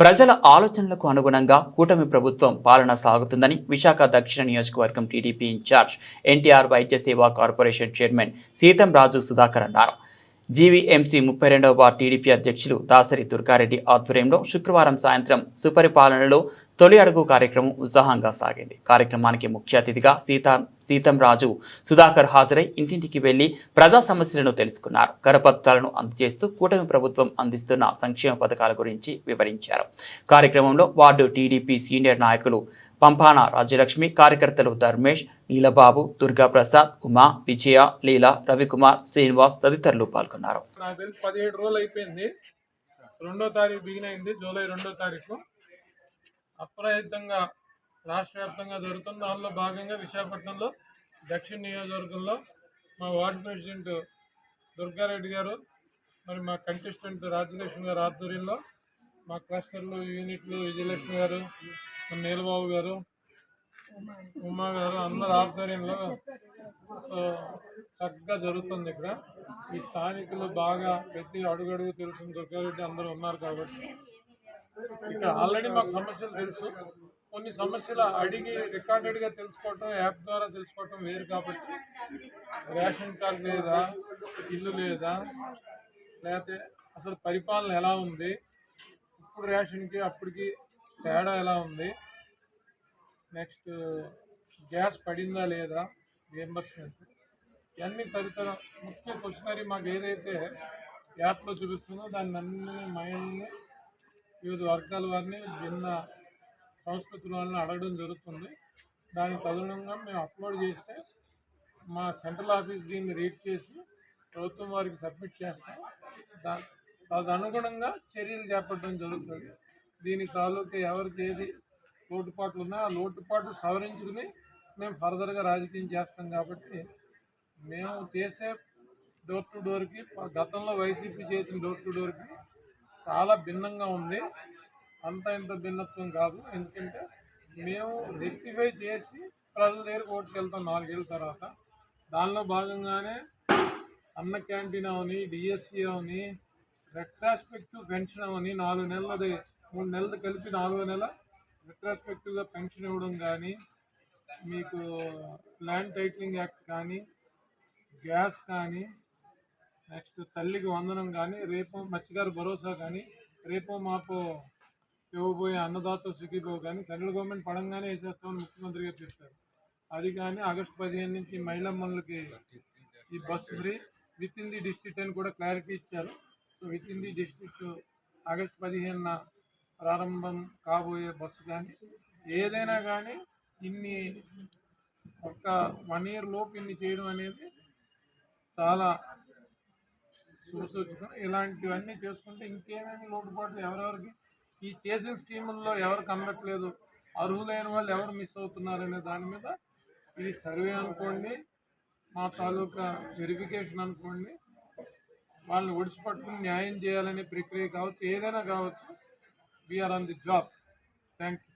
ప్రజల ఆలోచనలకు అనుగుణంగా కూటమి ప్రభుత్వం పాలన సాగుతుందని విశాఖ దక్షిణ నియోజకవర్గం TDP in charge NTR Vaidya Seva corporation chairman Seetham Raju Sudhakar అన్నారు. జీవీఎంసీ ముప్పై రెండవ వార్డు టీడీపీ అధ్యక్షులు దాసరి దుర్గారెడ్డి ఆధ్వర్యంలో శుక్రవారం సాయంత్రం సుపరిపాలనలో తొలి అడుగు కార్యక్రమం ఉత్సాహంగా సాగింది. కార్యక్రమానికి ముఖ్య అతిథిగా సీతా సీతం రాజు సుధాకర్ హాజరై ఇంటింటికి వెళ్ళి ప్రజా సమస్యలను తెలుసుకున్నారు. కరపత్రాలను అందజేస్తూ కూటమి ప్రభుత్వం అందిస్తున్న సంక్షేమ పథకాల గురించి వివరించారు. కార్యక్రమంలో వార్డు టీడీపీ సీనియర్ నాయకులు పంపాన రాజ్యలక్ష్మి కార్యకర్తలు ధర్మేష్ నీలబాబు దుర్గాప్రసాద్ ఉమా విజయ లీల రవికుమార్ శ్రీనివాస్ తదితరులు పాల్గొన్నారు. పదిహేడు రోజులు అయిపోయింది. రెండో తారీఖు బిగిన్ అయింది జూలై రెండో తారీఖు. అప్రయత్నంగా రాష్ట్ర వ్యాప్తంగా జరుగుతుంది దానిలో భాగంగా విశాఖపట్నంలో దక్షిణ నియోజకవర్గంలో మా వార్డు ప్రెసిడెంట్ దుర్గారెడ్డి గారు మరి మా కంటెస్టెంట్ రాజలక్ష్మి గారు ఆధ్వర్యంలో మా క్లస్టర్లు యూనిట్లు విజయలక్ష్మి గారు నీలబాబు గారు ఉమా గారు అందరు ఆధ్వర్యంలో చక్కగా జరుగుతుంది ఇక్కడ. ఈ స్థానికులు బాగా ప్రతి అడుగడుగు తెలుసు దుర్గారెడ్డి అందరూ ఉన్నారు కాబట్టి ఇక్కడ ఆల్రెడీ మాకు సమస్యలు తెలుసు. కొన్ని సమస్యలు అడిగి రికార్డెడ్గా తెలుసుకోవటం యాప్ ద్వారా తెలుసుకోవటం వేరు కాబట్టి. రేషన్ కార్డు లేదా ఇల్లు లేదా లేకపోతే అసలు పరిపాలన ఎలా ఉంది? ఇప్పుడు రేషన్కి అప్పటికి తేడా ఎలా ఉంది? నెక్స్ట్ గ్యాస్ పడిందా లేదా? రియంబర్స్మెంట్. ఇవన్నీ తదితర ముఖ్య క్వశ్చనరీ మాకు ఏదైతే యాప్లో చూపిస్తుందో దాన్ని అన్ని మైండ్ని వివిధ వర్గాల వారిని భిన్న సంస్కృతుల వాళ్ళని అడగడం జరుగుతుంది. దానికి తదనుగుణంగా మేము అప్లోడ్ చేస్తే మా సెంట్రల్ ఆఫీస్ దీన్ని రీడ్ చేసి ప్రభుత్వం వారికి సబ్మిట్ చేస్తాం. దా తదనుగుణంగా చర్యలు చేపట్టడం జరుగుతుంది. దీని తాలూకా ఎవరికి ఏది లోటుపాట్లు ఉన్నాయో ఆ లోటుపాట్లు సవరించుకుని మేము ఫర్దర్గా రాజకీయం చేస్తాం కాబట్టి మేము చేసే డోర్ టు డోర్కి గతంలో వైసీపీ చేసిన డోర్ టు డోర్కి చాలా భిన్నంగా ఉంది. అంత ఇంత భిన్నత్వం కాదు. ఎందుకంటే మేము రెక్టిఫై చేసి ప్రజల దగ్గరకు ఓటుకు వెళ్తాం నాలుగేళ్ళ తర్వాత. దానిలో భాగంగానే అన్న క్యాంటీన్ అవని డిఎస్సి అవని రెట్రాస్పెక్టివ్ పెన్షన్ అవని నాలుగు నెలలది మూడు నెలలు కలిపి నాలుగో నెల రెట్రాస్పెక్టివ్గా పెన్షన్ ఇవ్వడం కానీ మీకు ల్యాండ్ టైటిలింగ్ యాక్ట్ కానీ గ్యాస్ కానీ నెక్స్ట్ తల్లికి వందనం కానీ రేపు మత్స్యకారు భరోసా కానీ రేపు మాపు ఇవ్వబోయే అన్నదాత సుఖీభో కానీ సెంట్రల్ గవర్నమెంట్ పడంగానే వేసేస్తామని ముఖ్యమంత్రి గారు చెప్పారు. అది కానీ ఆగస్టు పదిహేను నుంచి మహిళమ్మలకి ఈ bus free within the district అని కూడా క్లారిటీ ఇచ్చారు. So within the district August పదిహేనున ప్రారంభం కాబోయే బస్సు కానీ ఏదైనా కానీ ఇన్ని ఒక వన్ ఇయర్ లోపు ఇన్ని చేయడం అనేది చాలా శుభసూచకం ఇలాంటివన్నీ చేసుకుంటే ఇంకేమేమి లోటుపాట్లు ఎవరెవరికి? ఈ చేసిన స్కీముల్లో ఎవరికి అందట్లేదు అర్హులైన వాళ్ళు ఎవరు మిస్ అవుతున్నారనే దాని మీద ఇది సర్వే అనుకోండి మా తాలూకా వెరిఫికేషన్ అనుకోండి వాళ్ళని ఒడిసిపట్టుకుని న్యాయం చేయాలనే ప్రక్రియ కావచ్చు ఏదైనా కావచ్చు we are on the job thank you